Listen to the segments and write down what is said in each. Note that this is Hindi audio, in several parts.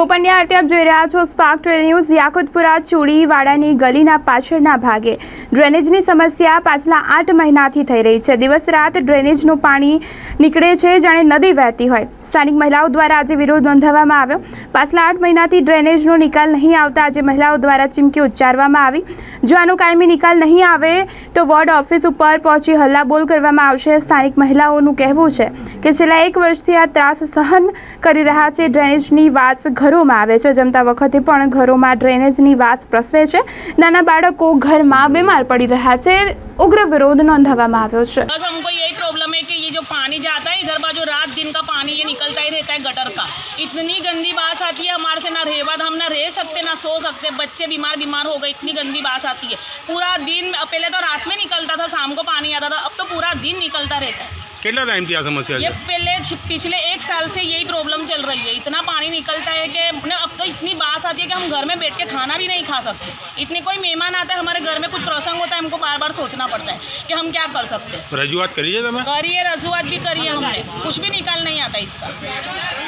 ઓપન આરતી આપ જોઈ રહ્યા છો સ્પાર્ક ટ્રેડ ન્યૂઝ યાકુતપુરા, ચૂડીવાડાની ગલીના પાછળના ભાગે. ડ્રેનેજની સમસ્યા પાછલા આઠ મહિનાથી થઈ રહી છે. દિવસ રાત ડ્રેનેજનું પાણી નીકળે છે, જાણે નદી વહેતી હોય. સ્થાનિક મહિલાઓ દ્વારા આજે વિરોધ નોંધાવવામાં આવ્યો. પાછલા આઠ મહિનાથી ડ્રેનેજનો નિકાલ નહીં આવતા આજે મહિલાઓ દ્વારા ચીમકી ઉચ્ચારવામાં આવી. જો આનો કાયમી નિકાલ નહીં આવે, તો વોર્ડ ઓફિસ ઉપર પહોંચી હલ્લાબોલ કરવામાં આવશે. સ્થાનિક મહિલાઓનું કહેવું છે કે છેલ્લા એક વર્ષથી આ ત્રાસ સહન કરી રહ્યા છે. ડ્રેનેજની વાસ ઘરોમાં આવે છે જમતા વખતે પણ ઘરોમાં ડ્રેનેજની વાસ પ્રસરે છે નાના બાળકો ઘરમાં બીમાર પડી રહ્યા છે ઉગ્ર વિરોધ નોંધાવવામાં આવ્યો છે बस हमको यही प्रॉब्लम है कि ये जो पानी जाता है इधर बाजू रात दिन का पानी ये निकलता ही रहता है गटर का इतनी गंदी बास आती है हमारे से ना रहवा हम ना रह सकते ना सो सकते बच्चे बीमार बीमार हो गए इतनी गंदी बात आती है। पूरा दिन पहले तो रात में निकलता था शाम को पानी आता था अब तो पूरा दिन निकलता रहता है। कितना टाइम समस्या ये पहले पिछले एक साल से यही प्रॉब्लम चल रही है। इतना पानी निकलता है कि अब तो इतनी बास आती है कि हम घर में बैठ के खाना भी नहीं खा सकते। इतने कोई मेहमान आता है हमारे घर में कुछ प्रसंग होता है हमको बार बार सोचना पड़ता है कि हम क्या कर सकते हैं। रजुआत करिए करिए रजुआत भी करिए हमने। कुछ भी निकाल नहीं आता इसका।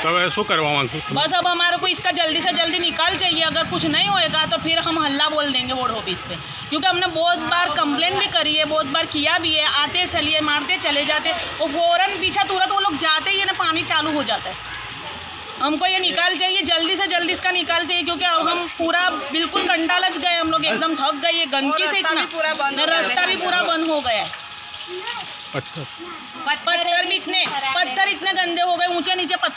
तो करवा बस अब हमारे को इसका जल्दी से जल्दी निकाल कल चाहिए अगर कुछ नहीं होएगा तो फिर हम हल्ला बोल देंगे बोर्ड ऑफ़िस पे। क्योंकि हमने बहुत बार हाँ, कंप्लेन भी हाँ। करी है बहुत बार किया भी है आते चलिए मारते चले जाते वो फ़ौरन पीछा तुरंत वो लोग जाते ही ना पानी चालू हो जाता है। हमको ये निकाल चाहिए जल्दी से जल्दी इसका निकाल चाहिए क्योंकि अब हम पूरा बिल्कुल कंटा लच गए हम लोग एकदम थक गए ये गंदगी से इतना रास्ता भी पूरा बंद हो गया है। अच्छा। पत्थर भी इतने पत्थर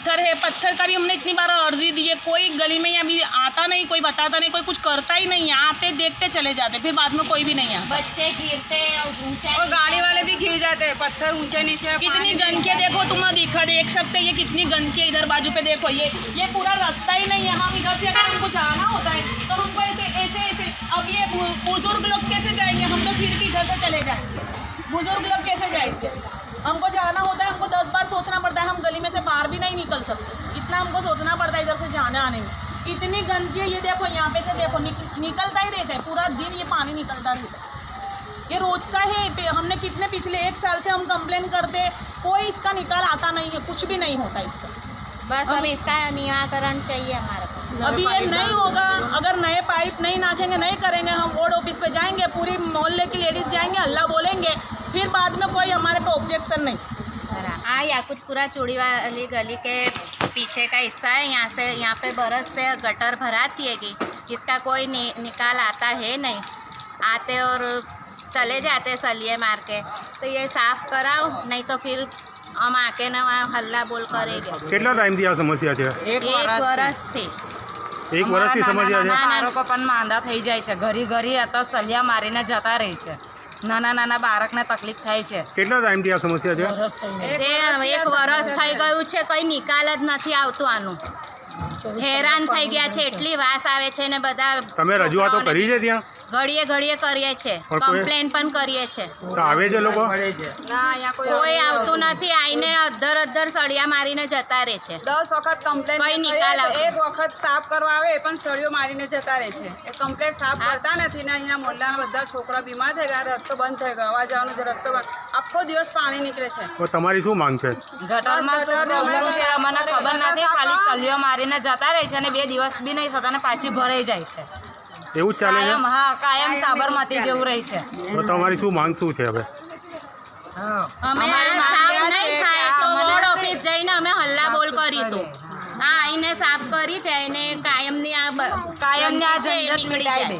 पत्थर है पत्थर का भी हमने इतनी बार अर्जी दी है। कोई गली में अभी आता नहीं कोई बताता नहीं कोई कुछ करता ही नहीं है। आते देखते चले जाते फिर बाद में कोई भी नहीं आता। बच्चे गिरते और ऊँचा और गाड़ी वाले भी गिर जाते हैं पत्थर ऊँचे नीचे कितनी गंदगी देखो तुम दिखा देख सकते ये कितनी गंदगी इधर बाजू पे देखो ये ये पूरा रास्ता ही नहीं है। हम इधर से अगर हमको जाना होता है तो हमको ऐसे ऐसे ऐसे अब ये बुज़ुर्ग लोग कैसे जाएँगे? हम तो फिर भी इधर से चले जाएँगे। बुज़ुर्ग लोग कैसे जाएँगे? हमको जाना होता है हमको दस बार सोचना पड़ता है हम गली में से बाहर भी नहीं निकल सकते। इतना हमको सोचना पड़ता है इधर से जाने आने में। इतनी गंदगी है ये देखो यहाँ पे से देखो निक, निकलता ही रहता है पूरा दिन ये पानी निकलता रहता है। ये रोज का है हमने कितने पिछले एक साल से हम कंप्लेन करते कोई इसका निकाल आता नहीं है कुछ भी नहीं होता इसका। बस अब इसका निराकरण चाहिए हमारे अभी ये नहीं होगा। अगर नए पाइप नहीं नाचेंगे नहीं करेंगे हम बोर्ड ऑफ़िस पे जाएँगे पूरी मोहल्ले की लेडीज़ जाएँगे अल्लाह बोलेंगे फिर बाद में कोई हमारे पे ऑब्जेक्शन नहीं। हाँ पूरा चूड़ी वाली गली के पीछे का हिस्सा है। यहाँ से यहाँ पे बरस से गटर भराती है कि जिसका कोई नि, निकाल आता है नहीं। आते और चले जाते सलिए मार के। तो ये साफ़ कराओ नहीं तो फिर हम आके ना हल्ला बोल हाँ करेंगे। कितना टाइम दिया समस्या एक, बरस थी। એક વર્ષથી સમજ્યા છે. નાના- બાળકો પણ માંદા થઈ જાય છે. ઘરી ઘરી આ તો સલિયા મારીને જતા રહે છે. નાના નાના બાળકને તકલીફ થાય છે. કેટલા ટાઈમથી આ સમસ્યા છે? એક વરસ થઈ ગયું છે કઈ નિકાલ જ નથી આવતું આનું. હેરાન થઈ ગયા છે એટલી વાસ આવે છે ને બધા તમે રજૂઆતો કરી છે ત્યાં? ઘડીએ ઘડીએ કરીએ છે કમ્પ્લેન પણ કરીએ છે. આવે છે લોકો? કોઈ કોઈ આવતું નથી આઈને અધર અધર સળિયા મારીને જતા રહે છે. દસ વખત કમ્પ્લેન કઈ નિકાલ એક વખત સાફ કરવા આવે એ પણ સળિયો મારીને જતા રહે છે. એ કમ્પ્લેન સાફ કરતા નથી ને અહીંયા મોહલ્લાના બધા છોકરા બીમાર થઈ ગયા રસ્તો બંધ થઈ ગયો આવા જવાનો જે રસ્તો આખો દિવસ પાણી નીકળે છે. તમારી શું માંગ છે? ગટરમાં શું પ્રોબ્લેમ છે અમને ખબર નથી ખાલી સળિયો મારીને જતા રહે છે અને બે દિવસ બી નહીં થતા ને પાછી ભરાઈ જાય છે. એવું ચાલે છે? કાયમ હા કાયમ સાબરમતી જેવું રહે છે. તો તમારી શું માંગ શું છે હવે? અમે આ સાફ નહીં થાય તો ઓફિસ જઈને અમે હલ્લા બોલ કરીશું. હા આઈને સાફ કરી જાય ને કાયમની આ કાયમની આ ઝંઝટ નીકળી જાય. દે.